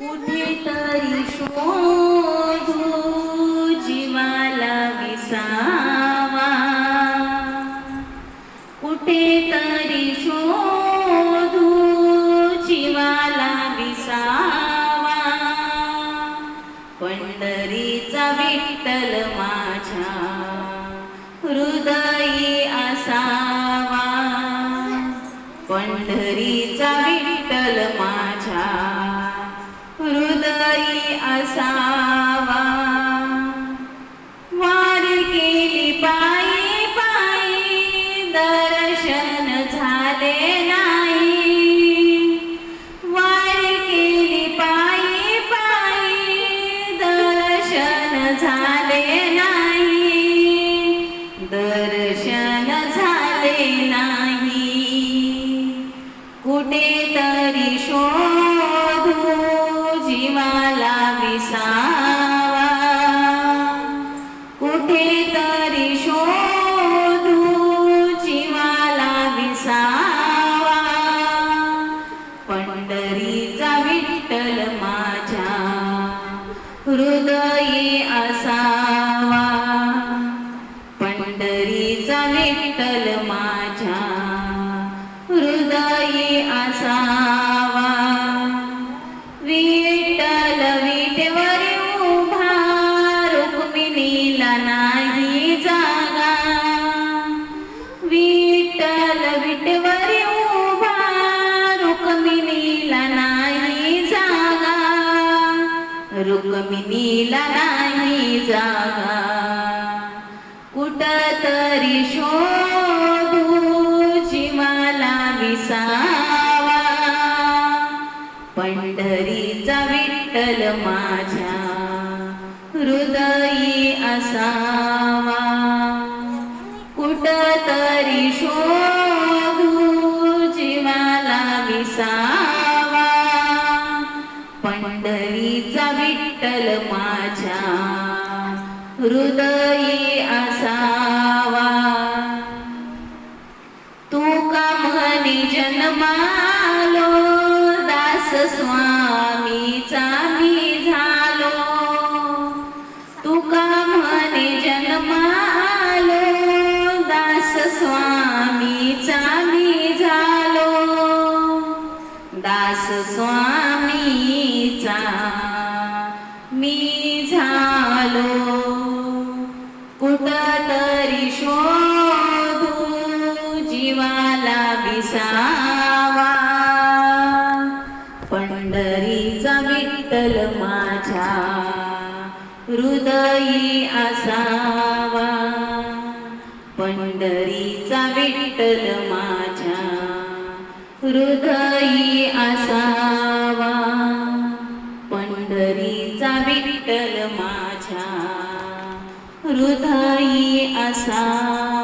कुठेतरी शोधू जीवाला विसावा. कुठेतरी शोधू जीवाला विसावा. पंढरीचा विठ्ठल माझ्या हृदयी असावा. पंढरीचा विठ्ठल माझ्या हृदयी असावा. वार केली पायी पायी दर्शन झाले नाही. वार केली पायी पायी दर्शन झाले नाही. दर्शन झाले नाही. कुठेतरी शो हृदयी असावा. पंढरीचा विठ्ठल माझ्या. हृदयी असावा. रुक्मिणीला नाही जागा. कुठतरी शोधू मला विसावा. पंढरीचा विठ्ठल माझ्या हृदयी असावा. कुठतरी शो विठ्ठल माझ्या. हृदयी असावा. तू का म्हणे जन्मालो? दास स्वामीचा मी झालो. तू का म्हणे जन्मालो? दास स्वामीचा मी झालो. दास स्वामी झालो कुठतरी शोधू जीवाला विसावा. पंढरीचा विठ्ठल माझ्या हृदयी असावा. पंढरीचा विठ्ठल माझ्या हृदयी असावा. पंढरीचा विठ्ठल माझ्या हृदयी असावा